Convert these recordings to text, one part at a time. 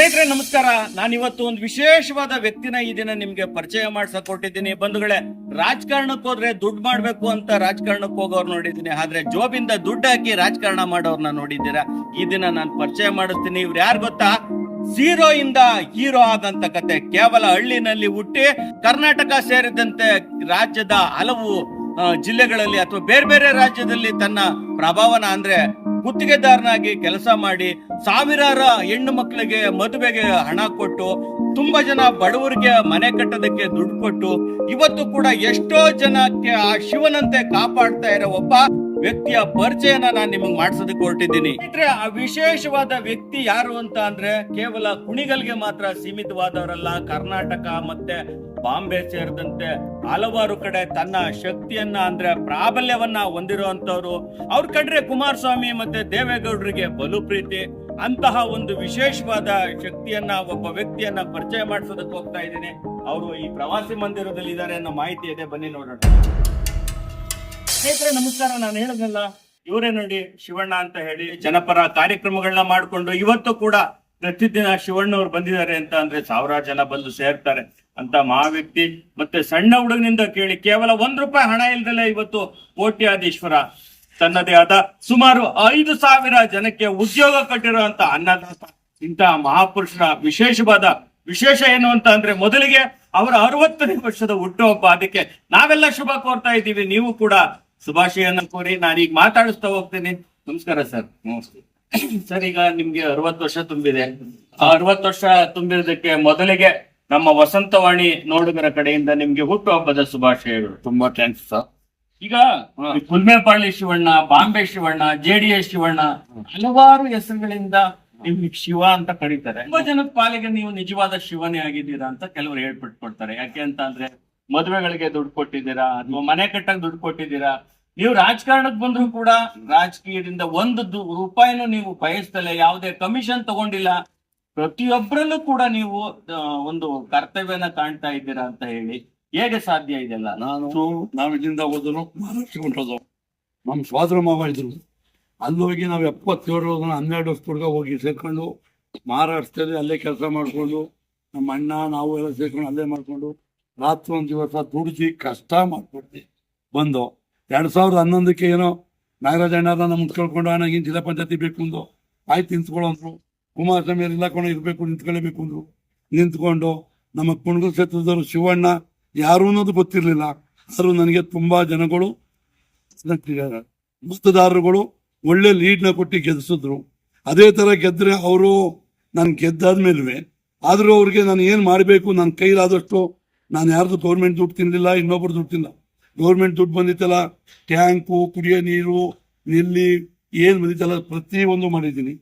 ಸ್ನೇಹಿತರೆ, ನಮಸ್ಕಾರ. ನಾನಿವತ್ತು ಒಂದು ವಿಶೇಷವಾದ ವ್ಯಕ್ತಿನ ಈ ದಿನ ನಿಮ್ಗೆ ಪರಿಚಯ ಮಾಡ್ಸಕ್ ಕೊಟ್ಟಿದ್ದೀನಿ ಬಂಧುಗಳೇ, ರಾಜಕಾರಣಕ್ಕೆ ಹೋದ್ರೆ ದುಡ್ಡು ಮಾಡ್ಬೇಕು ಅಂತ ರಾಜಕಾರಣಕ್ಕೆ ಹೋಗೋರ್ ನೋಡಿದ್ದೀನಿ. ಆದ್ರೆ ಜೋಬಿಂದ ದುಡ್ಡು ಹಾಕಿ ರಾಜಕಾರಣ ಮಾಡೋರ್ನ ನೋಡಿದ್ದೀರಾ? ಈ ದಿನ ನಾನು ಪರಿಚಯ ಮಾಡಿಸ್ತೀನಿ. ಇವ್ರು ಯಾರು ಗೊತ್ತಾ? ಝೀರೋ ಇಂದ ಹೀರೋ ಆದಂತ ಕತೆ. ಕೇವಲ ಹಳ್ಳಿನಲ್ಲಿ ಹುಟ್ಟಿ ಕರ್ನಾಟಕ ಸೇರಿದಂತೆ ರಾಜ್ಯದ ಹಲವು ಜಿಲ್ಲೆಗಳಲ್ಲಿ ಅಥವಾ ಬೇರೆ ಬೇರೆ ರಾಜ್ಯದಲ್ಲಿ ತನ್ನ ಪ್ರಭಾವನ ಅಂದ್ರೆ ಗುತ್ತಿಗೆದಾರನಾಗಿ ಕೆಲಸ ಮಾಡಿ ಸಾವಿರಾರು ಹೆಣ್ಣು ಮಕ್ಕಳಿಗೆ ಮದುವೆಗೆ ಹಣ ಕೊಟ್ಟು, ತುಂಬಾ ಜನ ಬಡವರಿಗೆ ಮನೆ ಕಟ್ಟೋದಕ್ಕೆ ದುಡ್ಡು ಕೊಟ್ಟು, ಇವತ್ತು ಕೂಡ ಎಷ್ಟೋ ಜನಕ್ಕೆ ಆ ಶಿವನಂತೆ ಕಾಪಾಡ್ತಾ ಇರೋ ಒಬ್ಬ ವ್ಯಕ್ತಿಯ ಪರಿಚಯನ ನಾನು ನಿಮಗೆ ಮಾಡಿಸೋದಕ್ಕೆ ಹೊರಟಿದ್ದೀನಿ. ಆ ವಿಶೇಷವಾದ ವ್ಯಕ್ತಿ ಯಾರು ಅಂತ ಅಂದ್ರೆ ಕೇವಲ ಕುಣಿಗಲ್ಗೆ ಮಾತ್ರ ಸೀಮಿತವಾದವರಲ್ಲ. ಕರ್ನಾಟಕ ಮತ್ತೆ ಬಾಂಬೆ ಸೇರಿದಂತೆ ಹಲವಾರು ಕಡೆ ತನ್ನ ಶಕ್ತಿಯನ್ನ ಅಂದ್ರೆ ಪ್ರಾಬಲ್ಯವನ್ನ ಹೊಂದಿರುವಂತವ್ರು ಅವ್ರ ಕಂಡ್ರೆ ಕುಮಾರಸ್ವಾಮಿ ಮತ್ತೆ ದೇವೇಗೌಡರಿಗೆ ಬಲು ಪ್ರೀತಿ. ಅಂತಹ ಒಂದು ವಿಶೇಷವಾದ ಶಕ್ತಿಯನ್ನ ಒಬ್ಬ ವ್ಯಕ್ತಿಯನ್ನ ಪರಿಚಯ ಮಾಡಿಸೋದಕ್ಕೆ ಹೋಗ್ತಾ ಇದ್ದೀನಿ. ಅವರು ಈ ಪ್ರವಾಸಿ ಮಂದಿರದಲ್ಲಿ ಇದ್ದಾರೆ ಅನ್ನೋ ಮಾಹಿತಿ ಇದೆ. ಬನ್ನಿ ನೋಡೋಣ. ಸ್ನೇಹಿತರೆ, ನಮಸ್ಕಾರ. ನಾನು ಹೇಳಿದ್ನಲ್ಲ ಇವರೇ ನೋಡಿ ಶಿವಣ್ಣ ಅಂತ ಹೇಳಿ ಜನಪರ ಕಾರ್ಯಕ್ರಮಗಳನ್ನ ಮಾಡಿಕೊಂಡು ಇವತ್ತು ಕೂಡ ಪ್ರತಿದಿನ ಶಿವಣ್ಣ ಅವ್ರು ಬಂದಿದ್ದಾರೆ ಅಂತ ಅಂದ್ರೆ ಸಾವಿರಾರು ಜನ ಬಂದು ಸೇರ್ತಾರೆ. ಅಂತ ಮಹಾ ವ್ಯಕ್ತಿ ಮತ್ತೆ ಸಣ್ಣ ಹುಡುಗನಿಂದ ಕೇಳಿ ಕೇವಲ ಒಂದ್ ರೂಪಾಯಿ ಹಣ ಇಲ್ದಲೆ ಇವತ್ತು ಕೋಟ್ಯಾಧೀಶ್ವರ ತನ್ನದೇ ಆದ ಸುಮಾರು ಐದು ಸಾವಿರ ಜನಕ್ಕೆ ಉದ್ಯೋಗ ಕಟ್ಟಿರುವಂತ ಅನ್ನದಾತ ಇಂತಹ ಮಹಾಪುರುಷರ ವಿಶೇಷವಾದ ವಿಶೇಷ ಏನು ಅಂತ ಅಂದ್ರೆ ಮೊದಲಿಗೆ ಅವರ ಅರವತ್ತನೇ ವರ್ಷದ ಹುಟ್ಟುಹಬ್ಬ. ಅದಕ್ಕೆ ನಾವೆಲ್ಲ ಶುಭ ಕೋರ್ತಾ ಇದ್ದೀವಿ. ನೀವು ಕೂಡ ಶುಭಾಶಯನ ಕೋರಿ ನಾನೀಗ ಮಾತಾಡಿಸ್ತಾ ಹೋಗ್ತೀನಿ. ನಮಸ್ಕಾರ ಸರ್. ನಮಸ್ತೆ. ಸರ್ ಈಗ ನಿಮ್ಗೆ ಅರವತ್ತು ವರ್ಷ ತುಂಬಿದೆ. ಆ ಅರವತ್ತು ವರ್ಷ ತುಂಬಿರೋದಕ್ಕೆ ಮೊದಲಿಗೆ ನಮ್ಮ ವಸಂತವಾಣಿ ನೋಡುಗರ ಕಡೆಯಿಂದ ನಿಮ್ಗೆ ಹುಟ್ಟುಹಬ್ಬದ ಶುಭಾಶಯಗಳು ತುಂಬಾ ಥ್ಯಾಂಕ್ಸ್ ಸರ್ ಈಗ ಕುಲ್ಮೇಪಾಳ್ಳಿ ಶಿವಣ್ಣ ಬಾಂಬೆ ಶಿವಣ್ಣ ಜೆಡಿಎಸ್ ಶಿವಣ್ಣ ಹಲವಾರು ಹೆಸರುಗಳಿಂದ ನಿಮ್ಗೆ ಶಿವ ಅಂತ ಕರೀತಾರೆ. ತುಂಬಾ ಜನದ ಪಾಲಿಗೆ ನೀವು ನಿಜವಾದ ಶಿವನೇ ಆಗಿದ್ದೀರಾ ಅಂತ ಕೆಲವರು ಹೇಳ್ಬಿಟ್ಕೊಡ್ತಾರೆ. ಯಾಕೆ ಅಂತ ಅಂದ್ರೆ ಮದುವೆಗಳಿಗೆ ದುಡ್ಡು ಕೊಟ್ಟಿದ್ದೀರಾ ಅಥವಾ ಮನೆ ಕಟ್ಟಕ್ ದುಡ್ಡು ಕೊಟ್ಟಿದ್ದೀರಾ? ನೀವು ರಾಜಕಾರಣಕ್ಕೆ ಬಂದ್ರು ಕೂಡ ರಾಜಕೀಯದಿಂದ ಒಂದು ರೂಪಾಯಿನೂ ನೀವು ಬಯಸ್ತಲ್ಲ ಯಾವುದೇ ಕಮಿಷನ್ ತಗೊಂಡಿಲ್ಲ. ಪ್ರತಿಯೊಬ್ಬರಲ್ಲೂ ಕೂಡ ನೀವು ಒಂದು ಕರ್ತವ್ಯನ ಕಾಣ್ತಾ ಇದ್ದೀರಾ ಅಂತ ಹೇಳಿ, ಹೇಗೆ ಸಾಧ್ಯ ಇದೆಲ್ಲ? ನಾನು, ನಾವು ಇಲ್ಲಿಂದ ಹೋದನು ಮಹಾರಾಷ್ಟ್ರ ಹೊಂಟೋದು ನಮ್ಮ ಸ್ವಾದ್ರ ಮಾವ ಇದ್ರು. ಅಲ್ಲಿ ಹೋಗಿ ನಾವು ಎಪ್ಪತ್ತೇಳು ಹನ್ನೆರಡು ವರ್ಷದೊಳಗೆ ಹೋಗಿ ಸೇರ್ಕೊಂಡು, ಮಹಾರಾಷ್ಟ್ರದಲ್ಲಿ ಅಲ್ಲೇ ಕೆಲಸ ಮಾಡ್ಕೊಂಡು, ನಮ್ಮ ಅಣ್ಣ, ನಾವು ಎಲ್ಲ ಸೇರ್ಕೊಂಡು ಅಲ್ಲೇ ಮಾಡ್ಕೊಂಡು, ರಾತ್ರಿ ಒಂದು ದಿವಸ ದುಡಿಸಿ ಕಷ್ಟ ಮಾಡ್ಕೊಡ್ತೀವಿ ಬಂದು, ಎರಡು ಸಾವಿರದ ಹನ್ನೊಂದಕ್ಕೆ ಏನೋ ನಾಗರಾಜ ಅಣ್ಣ ನಮ್ಮ ಕಳ್ಕೊಂಡು ಹಿಂಗೆ ಜಿಲ್ಲಾ ಪಂಚಾಯತಿ ಬೇಕು ಅಂದು, ಆಯ್ತು ತಿನ್ಸ್ಕೊಳ್ಳೋ ಅಂದ್ರು ಕುಮಾರಸ್ವಾಮಿ ಎಲ್ಲ ಕೊಂಡು ಇರಬೇಕು ನಿಂತ್ಕೊಳ್ಳೇಬೇಕು ಅಂದ್ರು. ನಿಂತ್ಕೊಂಡು ನಮ್ಮ ಕುಣಗಲ್ ಕ್ಷೇತ್ರದವರು ಶಿವಣ್ಣ, ಯಾರು ಅನ್ನೋದು ಗೊತ್ತಿರಲಿಲ್ಲ. ಆದರೂ ನನಗೆ ತುಂಬಾ ಜನಗಳು ಮತದಾರರುಗಳು ಒಳ್ಳೆ ಲೀಡ್ನ ಕೊಟ್ಟು ಗೆದ್ದಿಸಿದ್ರು ಅದೇ ತರ ಗೆದ್ರೆ ಅವರು ನಾನು ಗೆದ್ದಾದ್ಮೇಲೆ ಆದರೂ ಅವ್ರಿಗೆ ನಾನು ಏನು ಮಾಡಬೇಕು ನನ್ನ ಕೈಲಾದಷ್ಟು ನಾನು ಯಾರ್ದು ಗೌರ್ಮೆಂಟ್ ದುಡ್ಡು ತಿನ್ನಲಿಲ್ಲ ಇನ್ನೊಬ್ರು ದುಡ್ಡು ತಿನ್ನ ಗೌರ್ಮೆಂಟ್ ದುಡ್ಡು ಬಂದಿತ್ತಲ್ಲ, ಟ್ಯಾಂಕು, ಕುಡಿಯೋ ನೀರು, ನಿಲ್ಲಿ ಏನು ಬಂದಿತ್ತಲ್ಲ, ಪ್ರತಿಯೊಂದು ಮಾಡಿದ್ದೀನಿ.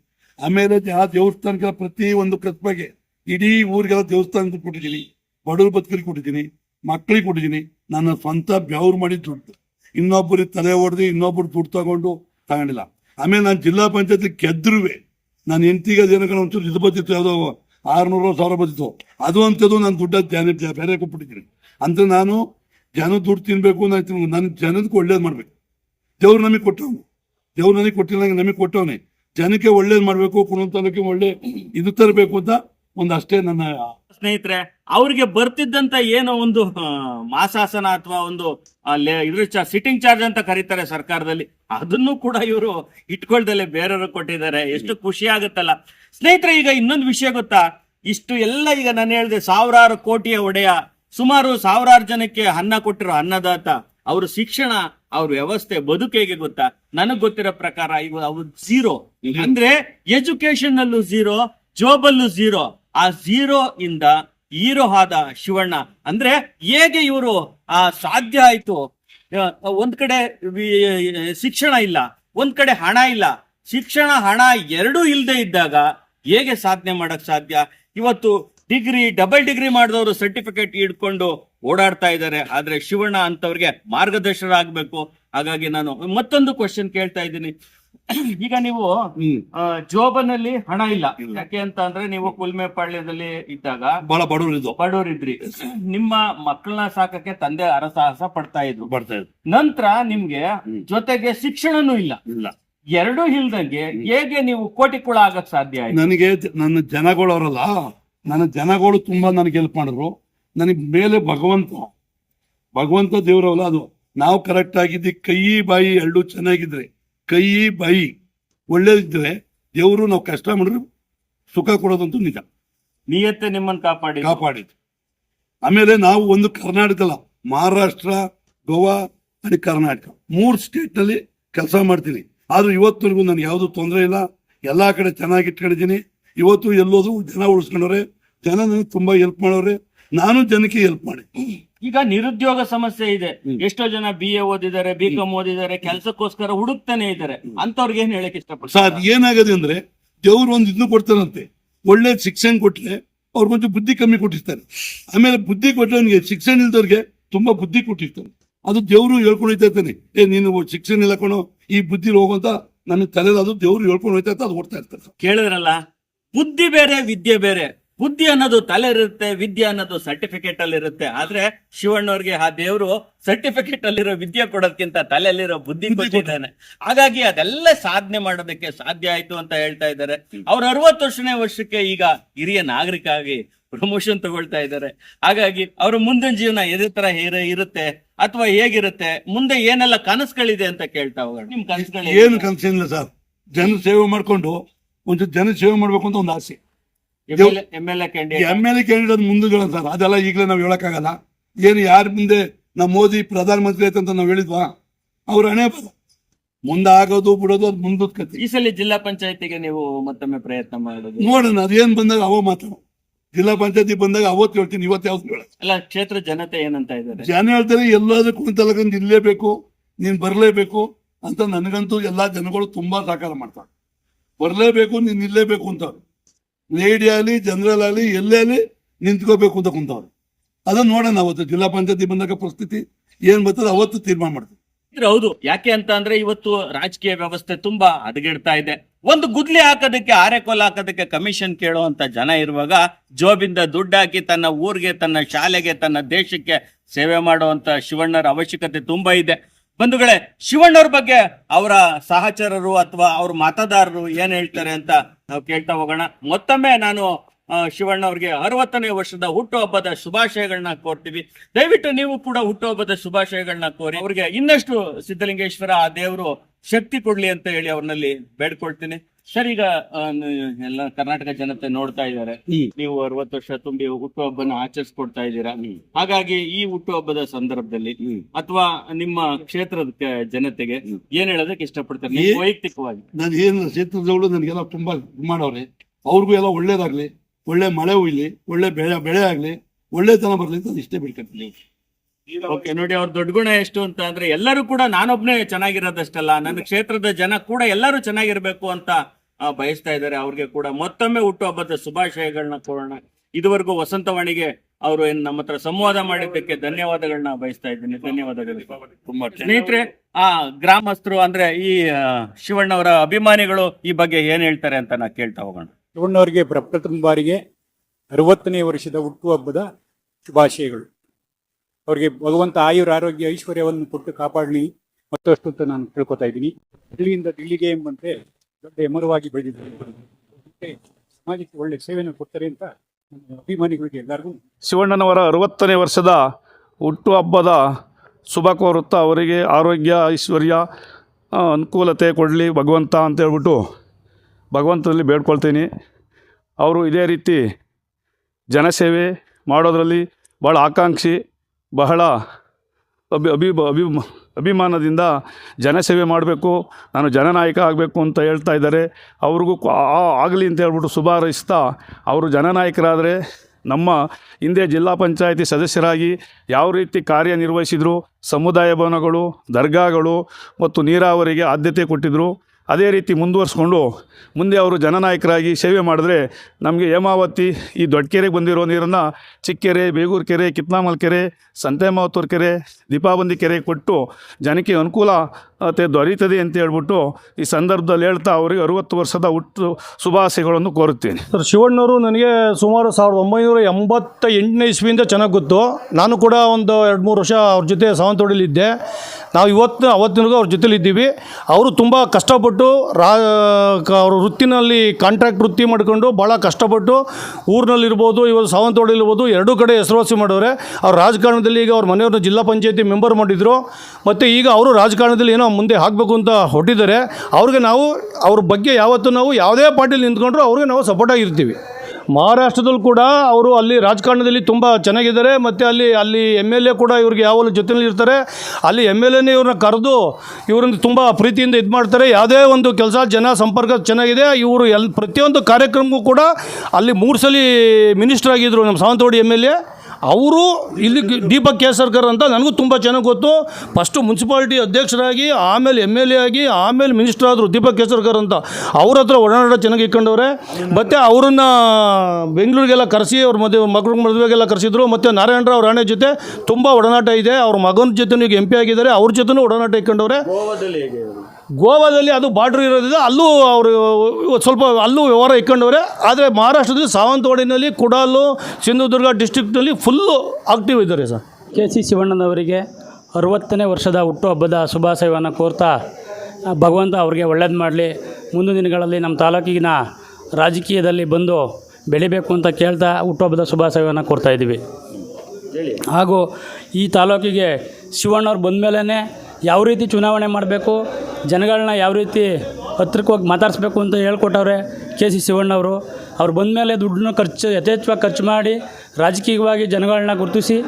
ಆಮೇಲೆ ಆ ದೇವಸ್ಥಾನಕ್ಕೆ ಪ್ರತಿ ಒಂದು ಕಸ್ಬಗೆ ಇಡೀ ಊರಿಗೆಲ್ಲ ದೇವಸ್ಥಾನ ಕೊಟ್ಟಿದ್ದೀನಿ. ಬಡವ್ರ ಬದುಕರಿಗೆ ಕೊಟ್ಟಿದ್ದೀನಿ. ಮಕ್ಕಳಿಗೆ ಕೊಟ್ಟಿದ್ದೀನಿ. ನನ್ನ ಸ್ವಂತ ಬೆವ್ರು ಮಾಡಿ ದುಡ್ಡು. ಇನ್ನೊಬ್ಬರಿಗೆ ತಲೆ ಹೊಡೆದು ಇನ್ನೊಬ್ರು ದುಡ್ಡು ತಗೊಂಡು ತಗೊಂಡಿಲ್ಲ. ಆಮೇಲೆ ನಾನು ಜಿಲ್ಲಾ ಪಂಚಾಯತಿ ಗೆದ್ರುವೆ. ನಾನು ಎಂತಿಗೆ ಜನಗಳ ಒಂಚೂರು ಇದು ಬಂದಿತ್ತು ಯಾವುದೋ ಆರ್ನೂರು ಸಾವಿರ ಬಂದಿತ್ತು ಅದು ಅಂತದ್ದು ನಾನು ದುಡ್ಡ ಜನ ಬೇರೆ ಕೊಟ್ಬಿಟ್ಟಿದ್ದೀನಿ. ಅಂದ್ರೆ ನಾನು ಜನ ದುಡ್ಡು ತಿನ್ಬೇಕು ನಾನು ನನ್ನ ಜನದಕ್ಕೆ ಒಳ್ಳೇದು ಮಾಡ್ಬೇಕು. ದೇವ್ರು ನಮಗೆ ಕೊಟ್ಟವನು. ದೇವ್ರು ನನಗೆ ಕೊಟ್ಟಿಲ್ಲ ನಮಗೆ ಕೊಟ್ಟವನೇ. ಜನಕ್ಕೆ ಒಳ್ಳೇದ್ ಮಾಡಬೇಕು ಕುಣಿತನಕ್ಕೆ ಒಳ್ಳೆ ಇದು ತರಬೇಕು ಅಂತ ಒಂದು ಅಷ್ಟೇ ನನ್ನ ಸ್ನೇಹಿತರೆ, ಅವ್ರಿಗೆ ಬರ್ತಿದ್ದಂತ ಏನೋ ಒಂದು ಮಾಸಾಸನ ಅಥವಾ ಒಂದು ಇದ್ರ ಸಿಟ್ಟಿಂಗ್ ಚಾರ್ಜ್ ಅಂತ ಕರೀತಾರೆ ಸರ್ಕಾರದಲ್ಲಿ. ಅದನ್ನು ಕೂಡ ಇವರು ಇಟ್ಕೊಳ್ದಲೆ ಬೇರೆಯವರು ಕೊಟ್ಟಿದ್ದಾರೆ. ಎಷ್ಟು ಖುಷಿ ಆಗುತ್ತಲ್ಲ. ಸ್ನೇಹಿತರೆ, ಈಗ ಇನ್ನೊಂದು ವಿಷಯ ಗೊತ್ತಾ? ಇಷ್ಟು ಎಲ್ಲ ಈಗ ನಾನು ಹೇಳಿದೆ, ಸಾವಿರಾರು ಕೋಟಿಯ ಒಡೆಯ, ಸುಮಾರು ಸಾವಿರಾರು ಜನಕ್ಕೆ ಅನ್ನ ಕೊಟ್ಟಿರೋ ಅನ್ನದಾತ, ಅವರು ಶಿಕ್ಷಣ ಅವ್ರ ವ್ಯವಸ್ಥೆ ಬದುಕು ಹೇಗೆ ಗೊತ್ತಾ? ನನಗ್ ಗೊತ್ತಿರೋ ಪ್ರಕಾರ ಇವ ಅವ್ರು ಝೀರೋ ಅಂದ್ರೆ ಎಜುಕೇಶನ್ ಅಲ್ಲೂ ಝೀರೋ ಅಲ್ಲೂ ಝೀರೋ ಆ ಝೀರೋ ಇಂದ ಹೀರೋ ಆದ ಶಿವಣ್ಣ. ಅಂದ್ರೆ ಹೇಗೆ ಇವರು ಆ ಸಾಧ್ಯ ಆಯ್ತು? ಒಂದ್ ಕಡೆ ಶಿಕ್ಷಣ ಇಲ್ಲ ಒಂದ್ ಕಡೆ ಹಣ ಇಲ್ಲ. ಶಿಕ್ಷಣ ಹಣ ಎರಡೂ ಇಲ್ಲದೆ ಇದ್ದಾಗ ಹೇಗೆ ಸಾಧನೆ ಮಾಡಕ್ ಸಾಧ್ಯ? ಇವತ್ತು ಡಿಗ್ರಿ ಡಬಲ್ ಡಿಗ್ರಿ ಮಾಡಿದವರು ಸರ್ಟಿಫಿಕೇಟ್ ಇಟ್ಕೊಂಡು ಓಡಾಡ್ತಾ ಇದ್ದಾರೆ. ಆದ್ರೆ ಶಿವಣ್ಣ ಅಂತವ್ರಿಗೆ ಮಾರ್ಗದರ್ಶನ ಹಾಗಾಗಿ ನಾನು ಮತ್ತೊಂದು ಕ್ವಶನ್ ಕೇಳ್ತಾ ಇದ್ದೀನಿ. ಈಗ ನೀವು ಜೋಬನಲ್ಲಿ ಹಣ ಇಲ್ಲ. ಯಾಕೆ ಅಂತ ಅಂದ್ರೆ ನೀವು ಕುಲ್ಮೆಪಾಳ್ಯದಲ್ಲಿ ಇದ್ದಾಗ ಬಹಳ ಬಡವರಿದ್ದು. ಬಡವರಿದ್ರಿ. ನಿಮ್ಮ ಮಕ್ಕಳನ್ನ ಸಾಕಕ್ಕೆ ತಂದೆ ಅರಸಾಹಸ ಪಡ್ತಾ ಇದ್ರು. ಪಡ್ತಾ ಇದ್ರು. ನಂತರ ನಿಮ್ಗೆ ಜೊತೆಗೆ ಶಿಕ್ಷಣನೂ ಇಲ್ಲ. ಇಲ್ಲ. ಎರಡೂ ಇಲ್ದಂಗೆ ಹೇಗೆ ನೀವು ಕೋಟಿ ಕುಳ ಆಗಕ್ ಸಾಧ್ಯ ನನಗೆ ನನ್ನ ಜನಗಳವರಲ್ಲ ನನ್ನ ಜನಗಳು ತುಂಬಾ ನನಗೆ ಹೆಲ್ಪ್ ಮಾಡಿದ್ರು. ನನಗೆ ಮೇಲೆ ಭಗವಂತ ಭಗವಂತ ದೇವ್ರವಲ್ಲ ಅದು. ನಾವು ಕರೆಕ್ಟ್ ಆಗಿದ್ದಿ ಕೈ ಬಾಯಿ ಎರಡು ಚೆನ್ನಾಗಿದ್ರೆ ಕೈ ಬಾಯಿ ಒಳ್ಳೇದಿದ್ರೆ ದೇವರು ನಾವು ಕಷ್ಟ ಮಾಡಿದ್ರೆ ಸುಖ ಕೊಡೋದಂತೂ ನಿಜ. ನಿಯತ್ತೆ ನಿಮ್ಮನ್ನು ಕಾಪಾಡಿ ಕಾಪಾಡಿದ್ದು. ಆಮೇಲೆ ನಾವು ಒಂದು ಕರ್ನಾಟಕಲ್ಲ ಮಹಾರಾಷ್ಟ್ರ ಗೋವಾ ಅಲ್ಲಿ ಕರ್ನಾಟಕ. ಮೂರು ಸ್ಟೇಟ್ನಲ್ಲಿ ಕೆಲಸ ಮಾಡ್ತೀನಿ. ಆದ್ರೂ ಇವತ್ತಿಗೂ ನನಗೆ ಯಾವುದು ತೊಂದರೆ ಇಲ್ಲ. ಎಲ್ಲಾ ಕಡೆ ಚೆನ್ನಾಗಿ ಇಟ್ಕೊಂಡಿದ್ದೀನಿ. ಇವತ್ತು ಎಲ್ಲೋದು ಜನ ಉಳಿಸ್ಕೊಂಡವ್ರೆ ಜನ ನನಗೆ ತುಂಬಾ ಹೆಲ್ಪ್ ಮಾಡೋರೆ. ನಾನು ಜನಕ್ಕೆ ಹೆಲ್ಪ್ ಮಾಡಿ. ಈಗ ನಿರುದ್ಯೋಗ ಸಮಸ್ಯೆ ಇದೆ. ಎಷ್ಟೋ ಜನ ಬಿ ಎ ಓದಿದ್ದಾರೆ ಬಿ ಕಾಮ್ ಓದಿದ್ದಾರೆ ಕೆಲಸಕ್ಕೋಸ್ಕರ ಹುಡುಕ್ತಾನೆ ಇದ್ದಾರೆ. ಅಂತವ್ರಿಗೆ ಏನ್ ಹೇಳಕ್ ಸರ್ ಇಷ್ಟಪಡ್ತಾರೆ ಏನಾಗದೆ ಅಂದ್ರೆ ದೇವ್ರು ಒಂದ್ ಇದನ್ನು ಕೊಡ್ತಾರಂತೆ. ಒಳ್ಳೆ ಶಿಕ್ಷಣ ಕೊಟ್ರೆ ಅವ್ರಿಗೊಂಚು ಬುದ್ಧಿ ಕಮ್ಮಿ ಕೊಟ್ಟಿರ್ತಾರೆ. ಆಮೇಲೆ ಬುದ್ಧಿ ಕೊಟ್ಟವನಿಗೆ ಶಿಕ್ಷಣ ಇಲ್ದವ್ರಿಗೆ ತುಂಬಾ ಬುದ್ಧಿ ಕೊಟ್ಟಿರ್ತಾರೆ. ಅದು ದೇವ್ರು ಹೇಳ್ಕೊಂಡು ಹೋಯ್ತಾ ಇರ್ತಾನೆ. ಏ ನೀನು ಶಿಕ್ಷಣ ಇಲ್ಲ ಕಣೋ ಈ ಬುದ್ಧಿ ಹೋಗುವಂತ ನನ್ನ ತಲೆಯಲ್ಲಿ ಅದು ದೇವ್ರು ಹೇಳ್ಕೊಂಡು ಹೋಯ್ತಾ ಇರ್ತಾರೆ ಅದು ಓಡ್ತಾ ಇರ್ತಾರೆ. ಸರ್. ಕೇಳಿದ್ರಲ್ಲ ಬುದ್ಧಿ ಬೇರೆ ವಿದ್ಯೆ ಬೇರೆ. ಬುದ್ಧಿ ಅನ್ನೋದು ತಲೆ ಇರುತ್ತೆ ವಿದ್ಯೆ ಅನ್ನೋದು ಸರ್ಟಿಫಿಕೇಟ್ ಅಲ್ಲಿ ಇರುತ್ತೆ. ಆದ್ರೆ ಶಿವಣ್ಣವ್ರಿಗೆ ಆ ದೇವರು ಸರ್ಟಿಫಿಕೇಟ್ ಅಲ್ಲಿರೋ ವಿದ್ಯೆ ಕೊಡೋದಕ್ಕಿಂತ ತಲೆಯಲ್ಲಿರೋ ಬುದ್ಧಿ ಕೊಟ್ಟಿದ್ದಾನೆ. ಹಾಗಾಗಿ ಅದೆಲ್ಲ ಸಾಧನೆ ಮಾಡೋದಕ್ಕೆ ಸಾಧ್ಯ ಆಯ್ತು ಅಂತ ಹೇಳ್ತಾ ಇದ್ದಾರೆ. ಅವ್ರ ಅರವತ್ತು ವರ್ಷನೇ ವರ್ಷಕ್ಕೆ ಈಗ ಹಿರಿಯ ನಾಗರಿಕ ಆಗಿ ಪ್ರಮೋಷನ್ ತಗೊಳ್ತಾ ಇದ್ದಾರೆ. ಹಾಗಾಗಿ ಅವ್ರ ಮುಂದಿನ ಜೀವನ ಎದೇ ತರ ಇರ- ಇರುತ್ತೆ ಅಥವಾ ಹೇಗಿರುತ್ತೆ ಮುಂದೆ ಏನೆಲ್ಲ ಕನಸುಗಳಿದೆ ಅಂತ ಕೇಳ್ತಾ ಹೋಗೋಣ. ನಿಮ್ ಕನಸುಗಳು ಏನು ಕನಸಿಲ್ಲ ಸರ್. ಜನ ಸೇವೆ ಮಾಡ್ಕೊಂಡು ಒಂದು ಜನ ಸೇವೆ ಮಾಡ್ಬೇಕು ಅಂತ ಒಂದು ಆಸೆ. ಎಂ ಎಲ್ ಎ ಕ್ಯಾಂಡಿಡೇಟ್ ಮುಂದೆ ಸರ್ ಅದೆಲ್ಲ ಈಗಲೇ ನಾವು ಹೇಳಕ್ಕಾಗಲ್ಲ. ಏನು ಯಾರ ಮುಂದೆ ನಮ್ಮ ಮೋದಿ ಪ್ರಧಾನಮಂತ್ರಿ ಆಯ್ತು ಅಂತ ನಾವು ಹೇಳಿದ್ವಾ? ಅವ್ರ ಹಣೆ ಬರ ಮುಂದೆ ಆಗೋದು ಬಿಡೋದು ಅದು ಮುಂದದ ಕತೆ ಈ ಸಲ ಜಿಲ್ಲಾ ಪಂಚಾಯತಿಗೆ ನೀವು ಮತ್ತೊಮ್ಮೆ ಪ್ರಯತ್ನ ಮಾಡೋದು. ನೋಡೋಣ ಅದೇನ್ ಬಂದಾಗ ಅವ ಮಾತ್ರ ಜಿಲ್ಲಾ ಪಂಚಾಯತಿ ಬಂದಾಗ ಅವತ್ತು ಹೇಳ್ತೀನಿ ಇವತ್ತು ಯಾವ್ದು ಹೇಳ. ಅಲ್ಲ ಕ್ಷೇತ್ರ ಜನತೆ ಏನಂತ ಇದ್ದಾರೆ? ಜನ ಹೇಳ್ತಾರೆ ಎಲ್ಲಾದ್ರೂ ಕುಂತಲಕ್ಕಂತ ಇಲ್ಲೇಬೇಕು ನೀನ್ ಬರ್ಲೇಬೇಕು ಅಂತ ನನಗಂತೂ ಎಲ್ಲಾ ಜನಗಳು ತುಂಬಾ ಸಹಕಾರ ಮಾಡ್ತಾರೆ. ಬರ್ಲೇಬೇಕು ನೀನ್ ಇಲ್ಲೇಬೇಕು ಅಂತ. ಲೇಡಿ ಆಗಲಿ ಜನರಲ್ ಆಗಲಿ ಎಲ್ಲೇ ನಿಂತ್ಕೋಬೇಕು ಅಂತ ಕುಂತವ್ರು. ಅದನ್ನ ನೋಡೋಣ ಅವತ್ತು. ಜಿಲ್ಲಾ ಪಂಚಾಯತಿ ಬಂದಾಗ ಪರಿಸ್ಥಿತಿ ಏನ್ ಬರ್ತದೆ ಅವತ್ತು ತೀರ್ಮಾನ ಮಾಡ್ತೀವಿ. ಹೌದು. ಯಾಕೆ ಅಂತ ಅಂದ್ರೆ ಇವತ್ತು ರಾಜಕೀಯ ವ್ಯವಸ್ಥೆ ತುಂಬಾ ಹದಗೆಡ್ತಾ ಇದೆ. ಒಂದು ಗುದ್ಲಿ ಹಾಕೋದಕ್ಕೆ, ಆರೆಕೋಲ್ ಹಾಕೋದಕ್ಕೆ ಕಮಿಷನ್ ಕೇಳುವಂತ ಜನ ಇರುವಾಗ ಜೋಬಿಂದ ದುಡ್ಡು ಹಾಕಿ ತನ್ನ ಊರಿಗೆ, ತನ್ನ ಶಾಲೆಗೆ, ತನ್ನ ದೇಶಕ್ಕೆ ಸೇವೆ ಮಾಡುವಂತ ಶಿವಣ್ಣರ ಅವಶ್ಯಕತೆ ತುಂಬಾ ಇದೆ. ಬಂಧುಗಳೇ, ಶಿವಣ್ಣವ್ರ ಬಗ್ಗೆ ಅವರ ಸಹಚರರು ಅಥವಾ ಅವ್ರ ಮತದಾರರು ಏನ್ ಹೇಳ್ತಾರೆ ಅಂತ ನಾವು ಕೇಳ್ತಾ ಹೋಗೋಣ. ಮತ್ತೊಮ್ಮೆ ನಾನು ಆ, ಶಿವಣ್ಣವ್ರಿಗೆ ಅರವತ್ತನೇ ವರ್ಷದ ಹುಟ್ಟುಹಬ್ಬದ ಶುಭಾಶಯಗಳನ್ನ ಕೋರ್ತೀವಿ. ದಯವಿಟ್ಟು ನೀವು ಕೂಡ ಹುಟ್ಟುಹಬ್ಬದ ಶುಭಾಶಯಗಳನ್ನ ಕೋರಿ ಅವ್ರಿಗೆ ಇನ್ನಷ್ಟು ಸಿದ್ಧಲಿಂಗೇಶ್ವರ ಆ ದೇವರು ಶಕ್ತಿ ಕೊಡ್ಲಿ ಅಂತ ಹೇಳಿ ಅವ್ರನಲ್ಲಿ ಬೇಡ್ಕೊಳ್ತೀನಿ. ಸರ್ ಈಗ ಎಲ್ಲ ಕರ್ನಾಟಕ ಜನತೆ ನೋಡ್ತಾ ಇದ್ದಾರೆ. ನೀವು ಅರವತ್ತು ವರ್ಷ ತುಂಬಿ ಹುಟ್ಟುಹಬ್ಬನ ಆಚರಿಸ್ಕೊಡ್ತಾ ಇದ್ದೀರಾ? ಹಾಗಾಗಿ ಈ ಹುಟ್ಟುಹಬ್ಬದ ಸಂದರ್ಭದಲ್ಲಿ ಅಥವಾ ನಿಮ್ಮ ಕ್ಷೇತ್ರದ ಜನತೆಗೆ ಏನ್ ಹೇಳೋದಕ್ಕೆ ಇಷ್ಟಪಡ್ತಾರೆ? ವೈಯಕ್ತಿಕವಾಗಿ. ನಾನು ಏನು ಕ್ಷೇತ್ರದವಳು ನನಗೆಲ್ಲ ತುಂಬಾ ಮಾಡವ್ರೆ ಅವ್ರಿಗೂ ಎಲ್ಲ ಒಳ್ಳೇದಾಗ್ಲಿ. ಒಳ್ಳೆ ಮಳೆ ಹುಯ್ಲಿ ಒಳ್ಳೆ ಬೆಳೆ ಬೆಳೆ ಆಗ್ಲಿ ಒಳ್ಳೆತನ ಬರ್ಲಿ ಅಂತ ನಾನು ಇಷ್ಟೇ ಬೇಡ್ಕೊಂತೀನಿ ಓಕೆ ನೋಡಿ ಅವ್ರ ದೊಡ್ಡ ಗುಣ ಎಷ್ಟು ಅಂತ ಅಂದ್ರೆ ಎಲ್ಲರೂ ಕೂಡ ನಾನೊಬ್ನೇ ಚೆನ್ನಾಗಿರೋದಷ್ಟಲ್ಲ ನನ್ನ ಕ್ಷೇತ್ರದ ಜನ ಕೂಡ ಎಲ್ಲರೂ ಚೆನ್ನಾಗಿರ್ಬೇಕು ಅಂತ ಬಯಸ್ತಾ ಇದ್ದಾರೆ ಅವ್ರಿಗೆ ಕೂಡ. ಮತ್ತೊಮ್ಮೆ ಹುಟ್ಟುಹಬ್ಬದ ಶುಭಾಶಯಗಳನ್ನ ಕೋರೋಣ. ಇದುವರೆಗೂ ವಸಂತವಾಣಿಗೆ ಅವರು ಏನ್ ನಮ್ಮ ಹತ್ರ ಸಂವಾದ ಮಾಡಿದ್ದಕ್ಕೆ ಧನ್ಯವಾದಗಳನ್ನ ಬಯಸ್ತಾ ಇದ್ದೀನಿ. ಧನ್ಯವಾದಗಳು. ತುಂಬಾ ಸ್ನೇಹಿತರೆ ಆ ಗ್ರಾಮಸ್ಥರು ಅಂದ್ರೆ ಈ ಶಿವಣ್ಣವರ ಅಭಿಮಾನಿಗಳು ಈ ಬಗ್ಗೆ ಏನ್ ಹೇಳ್ತಾರೆ ಅಂತ ನಾ ಕೇಳ್ತಾ ಹೋಗೋಣ. ಶಿವಣ್ಣವರಿಗೆ ಪ್ರಪ್ರಥಮ ಬಾರಿಗೆ ಅರವತ್ತನೇ ವರ್ಷದ ಹುಟ್ಟುಹಬ್ಬದ ಶುಭಾಶಯಗಳು. ಅವರಿಗೆ ಭಗವಂತ ಆಯುರ ಆರೋಗ್ಯ, ಐಶ್ವರ್ಯವನ್ನು ಕೊಟ್ಟು ಕಾಪಾಡಲಿ ಮತ್ತಷ್ಟು ಅಂತ ನಾನು ತಿಳ್ಕೊತಾ ಇದ್ದೀನಿ. ದಿಲ್ಲಿಯಿಂದ ದಿಲ್ಲಿಗೆ ಎಂಬಂತೆ ದೊಡ್ಡ ಎಮರವಾಗಿ ಬೆಳೆದಿದ್ದಾರೆ. ಸಮಾಜಕ್ಕೆ ಒಳ್ಳೆ ಸೇವೆಯನ್ನು ಕೊಡ್ತಾರೆ ಅಂತ ಅಭಿಮಾನಿಗಳಿಗೆ ಎಲ್ಲರಿಗೂ ಶಿವಣ್ಣನವರ ಅರವತ್ತನೇ ವರ್ಷದ ಹುಟ್ಟುಹಬ್ಬದ ಶುಭ ಕೋರುತ್ತಾ ಅವರಿಗೆ ಆರೋಗ್ಯ, ಐಶ್ವರ್ಯ ಅನುಕೂಲತೆ ಕೊಡಲಿ ಭಗವಂತ ಅಂತ ಹೇಳ್ಬಿಟ್ಟು ಭಗವಂತನಲ್ಲಿ ಬೇಡ್ಕೊಳ್ತೀನಿ. ಅವರು ಇದೇ ರೀತಿ ಜನಸೇವೆ ಮಾಡೋದರಲ್ಲಿ ಭಾಳ ಆಕಾಂಕ್ಷಿ, ಬಹಳ ಅಭಿ ಅಭಿ ಅಭಿ, ಅಭಿಮಾನದಿಂದ ಜನಸೇವೆ ಮಾಡಬೇಕು, ನಾನು ಜನನಾಯಕ ಆಗಬೇಕು ಅಂತ ಹೇಳ್ತಾ ಇದ್ದಾರೆ. ಅವ್ರಿಗೂ ಆಗಲಿ ಅಂತ ಹೇಳ್ಬಿಟ್ಟು ಶುಭ ಹಾರೈಸ್ತಾ ಅವರು ಜನನಾಯಕರಾದರೆ ನಮ್ಮ ಹಿಂದೆ ಜಿಲ್ಲಾ ಪಂಚಾಯತಿ ಸದಸ್ಯರಾಗಿ ಯಾವ ರೀತಿ ಕಾರ್ಯನಿರ್ವಹಿಸಿದರು, ಸಮುದಾಯ ಭವನಗಳು, ದರ್ಗಾಗಳು ಮತ್ತು ನೀರಾವರಿಗೆ ಆದ್ಯತೆ ಕೊಟ್ಟಿದ್ದರು ಅದೇ ರೀತಿ ಮುಂದುವರಿಸ್ಕೊಂಡು ಮುಂದೆ ಅವರು ಜನನಾಯಕರಾಗಿ ಸೇವೆ ಮಾಡಿದ್ರೆ ನಮಗೆ ಹೇಮಾವತಿ ಈ ದೊಡ್ಡಕೆರೆಗೆ ಬಂದಿರೋ ನೀರನ್ನು ಚಿಕ್ಕೆರೆ, ಬೇಗೂರು ಕೆರೆ, ಕಿತ್ನಾಮಲ್ ಕೆರೆ ಸಂತೆಮಾವತೂರು ಕೆರೆ, ದೀಪಾಬಂದಿ ಕೆರೆ ಕೊಟ್ಟು ಜನಕ್ಕೆ ಅನುಕೂಲ ದೊರೀತದೆ ಅಂತ ಹೇಳ್ಬಿಟ್ಟು ಈ ಸಂದರ್ಭದಲ್ಲಿ ಹೇಳ್ತಾ ಅವರಿಗೆ ಅರುವತ್ತು ವರ್ಷದ ಹುಟ್ಟು ಶುಭಾಶಯಗಳನ್ನು ಕೋರುತ್ತೇನೆ. ಸರ್, ಶಿವಣ್ಣವರು ನನಗೆ ಸುಮಾರು ಸಾವಿರದ ಒಂಬೈನೂರ ಎಂಬತ್ತ ಎಂಟನೇ ಇಸ್ವಿಯಿಂದ ಚೆನ್ನಾಗಿ ಗೊತ್ತು. ನಾನು ಕೂಡ ಒಂದು ಎರಡು ಮೂರು ವರ್ಷ ಅವ್ರ ಜೊತೆ ಸಾವಂತೋಡಿಲಿದ್ದೆ ನಾವು ಇವತ್ತು ಅವತ್ತಿನಗೂ ಅವ್ರ ಜೊತೆಲಿ ಇದ್ದೀವಿ ಅವರು ತುಂಬ ಕಷ್ಟಪಟ್ಟು ರಾ ಅವರು ವೃತ್ತಿನಲ್ಲಿ ಕಾಂಟ್ರಾಕ್ಟ್ ವೃತ್ತಿ ಮಾಡಿಕೊಂಡು ಭಾಳ ಕಷ್ಟಪಟ್ಟು ಊರಿನಲ್ಲಿರ್ಬೋದು ಇವತ್ತು ಸಾವಂತವಾಡಿಲಿರ್ಬೋದು, ಎರಡೂ ಕಡೆ ಹೆಸರುವಾಸಿ ಮಾಡವ್ರೆ ಅವ್ರ ರಾಜಕಾರಣದಲ್ಲಿ ಈಗ ಅವ್ರ ಮನೆಯವ್ರನ್ನ ಜಿಲ್ಲಾ ಪಂಚಾಯತಿ ಮೆಂಬರ್ ಮಾಡಿದ್ರು. ಮತ್ತು ಈಗ ಅವರು ರಾಜಕಾರಣದಲ್ಲಿ ಏನೋ ಮುಂದೆ ಹಾಕಬೇಕು ಅಂತ ಹೊಟ್ಟಿದ್ದಾರೆ ಅವ್ರಿಗೆ ನಾವು, ಅವ್ರ ಬಗ್ಗೆ ಯಾವತ್ತೂ ನಾವು ಯಾವುದೇ ಪಾರ್ಟಿಲಿ ನಿಂತ್ಕೊಂಡ್ರು ಅವ್ರಿಗೆ ನಾವು ಸಪೋರ್ಟ್ ಆಗಿರ್ತೀವಿ. ಮಹಾರಾಷ್ಟ್ರದಲ್ಲೂ ಕೂಡ ಅವರು ಅಲ್ಲಿ ರಾಜಕಾರಣದಲ್ಲಿ ತುಂಬ ಚೆನ್ನಾಗಿದ್ದಾರೆ, ಮತ್ತು ಅಲ್ಲಿ ಅಲ್ಲಿ ಎಂ ಎಲ್ ಎ ಕೂಡ ಇವ್ರಿಗೆ ಯಾವಾಗಲೂ ಜೊತೆಯಲ್ಲಿ ಇರ್ತಾರೆ. ಅಲ್ಲಿ ಎಂ ಎಲ್ ಎನೇ ಇವ್ರನ್ನ ಕರೆದು ಇವ್ರನ್ನ ತುಂಬ ಪ್ರೀತಿಯಿಂದ ಇದು ಮಾಡ್ತಾರೆ. ಯಾವುದೇ ಒಂದು ಕೆಲಸ, ಜನ ಸಂಪರ್ಕ ಚೆನ್ನಾಗಿದೆ. ಇವರು ಎಲ್, ಪ್ರತಿಯೊಂದು ಕಾರ್ಯಕ್ರಮಕ್ಕೂ ಕೂಡ ಅಲ್ಲಿ ಮೂರು ಸಲ ಮಿನಿಸ್ಟರ್ ಆಗಿದ್ದರು ನಮ್ಮ ಸಾವಂತವಾಡಿ ಎಂ ಎಲ್ ಎ ಅವರು ಇಲ್ಲಿ ದೀಪಕ್ ಕೇಸರ್ಕರ್ ಅಂತ ನನಗೂ ತುಂಬ ಚೆನ್ನಾಗಿ ಗೊತ್ತು. ಫಸ್ಟು ಮುನ್ಸಿಪಾಲ್ಟಿ ಅಧ್ಯಕ್ಷರಾಗಿ, ಆಮೇಲೆ ಎಂ ಎಲ್ ಎ ಆಗಿ, ಆಮೇಲೆ ಮಿನಿಸ್ಟರ್ ಆದರು ದೀಪಕ್ ಕೇಸರ್ಕರ್ ಅಂತ. ಅವ್ರ ಹತ್ರ ಒಡನಾಟ ಚೆನ್ನಾಗಿ ಇಟ್ಕೊಂಡವ್ರೆ. ಮತ್ತು ಅವರನ್ನು ಬೆಂಗಳೂರಿಗೆಲ್ಲ ಕರೆಸಿ, ಅವ್ರ ಮದುವೆ ಮಗಳ ಮದುವೆಗೆಲ್ಲ ಕರೆಸಿದ್ರು. ಮತ್ತು ನಾರಾಯಣರಾವ್ ರಾಣೆ ಜೊತೆ ತುಂಬ ಒಡನಾಟ ಇದೆ. ಅವ್ರ ಮಗನ ಜೊತೆ ಈಗ ಎಂ ಪಿ ಆಗಿದ್ದಾರೆ. ಅವ್ರ ಜೊತೆನೂ ಒಡನಾಟ ಇಟ್ಕೊಂಡವ್ರೆ. ಗೋವಾದಲ್ಲಿ ಅದು ಬಾರ್ಡ್ರ್ ಇರೋದ್ರಿಂದ ಅಲ್ಲೂ ಅವರು ಸ್ವಲ್ಪ ಅಲ್ಲೂ ವ್ಯವಹಾರ ಇಟ್ಕೊಂಡವ್ರೆ ಆದರೆ ಮಹಾರಾಷ್ಟ್ರದಲ್ಲಿ ಸಾವಂತವಾಡಿನಲ್ಲಿ ಕುಡಾಲು ಸಿಂಧುದುರ್ಗ ಡಿಸ್ಟಿಕ್ನಲ್ಲಿ ಫುಲ್ಲು ಆಕ್ಟಿವ್ ಇದ್ದಾರೆ ಸರ್. ಕೆ ಸಿ ಶಿವಣ್ಣನವರಿಗೆ ಅರವತ್ತನೇ ವರ್ಷದ ಹುಟ್ಟುಹಬ್ಬದ ಶುಭಾಶಯವನ್ನು ಕೋರ್ತಾ ಆ ಭಗವಂತ ಅವರಿಗೆ ಒಳ್ಳೇದು ಮಾಡಲಿ. ಮುಂದಿನ ದಿನಗಳಲ್ಲಿ ನಮ್ಮ ತಾಲೂಕಿನ ರಾಜಕೀಯದಲ್ಲಿ ಬಂದು ಬೆಳಿಬೇಕು ಅಂತ ಕೇಳ್ತಾ ಹುಟ್ಟುಹಬ್ಬದ ಶುಭಾಶಯವನ್ನು ಕೋರ್ತಾ ಇದ್ದೀವಿ. ಹಾಗೂ ಈ ತಾಲೂಕಿಗೆ ಶಿವಣ್ಣವ್ರು ಬಂದ ಮೇಲೇ ಯಾವ ರೀತಿ ಚುನಾವಣೆ ಮಾಡಬೇಕು, ಜನಗಳನ್ನ ಯಾವ ರೀತಿ ಹತ್ರಕ್ಕೆ ಹೋಗಿ ಮಾತಾಡಿಸ್ಬೇಕು ಅಂತ ಹೇಳ್ಕೊಟ್ಟವ್ರೆ ಕೆ ಸಿ ಶಿವಣ್ಣವರು. ಅವ್ರು ಬಂದ ಮೇಲೆ ದುಡ್ಡನ್ನ ಖರ್ಚು, ಯಥೇಚ್ಛವಾಗಿ ಖರ್ಚು ಮಾಡಿ ರಾಜಕೀಯವಾಗಿ ಜನಗಳನ್ನ ಗುರುತಿಸಿ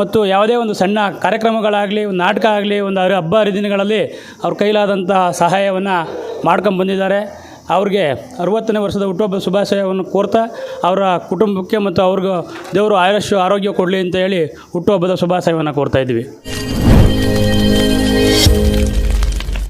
ಮತ್ತು ಯಾವುದೇ ಒಂದು ಸಣ್ಣ ಕಾರ್ಯಕ್ರಮಗಳಾಗಲಿ, ಒಂದು ನಾಟಕ ಆಗಲಿ, ಒಂದು ಹಬ್ಬ ಹರಿದಿನಗಳಲ್ಲಿ ಅವ್ರ ಕೈಲಾದಂಥ ಸಹಾಯವನ್ನು ಮಾಡ್ಕೊಂಡು ಬಂದಿದ್ದಾರೆ. ಅವ್ರಿಗೆ ಅರುವತ್ತನೇ ವರ್ಷದ ಹುಟ್ಟುಹಬ್ಬ ಶುಭಾಶಯವನ್ನು ಕೋರ್ತಾ ಅವರ ಕುಟುಂಬಕ್ಕೆ ಮತ್ತು ಅವ್ರಿಗೂ ದೇವರು ಆಯುಷ್ಯ, ಆರೋಗ್ಯ ಕೊಡಲಿ ಅಂತ ಹೇಳಿ ಹುಟ್ಟುಹಬ್ಬದ ಶುಭಾಶಯವನ್ನು ಕೋರ್ತಾ ಇದ್ದೀವಿ.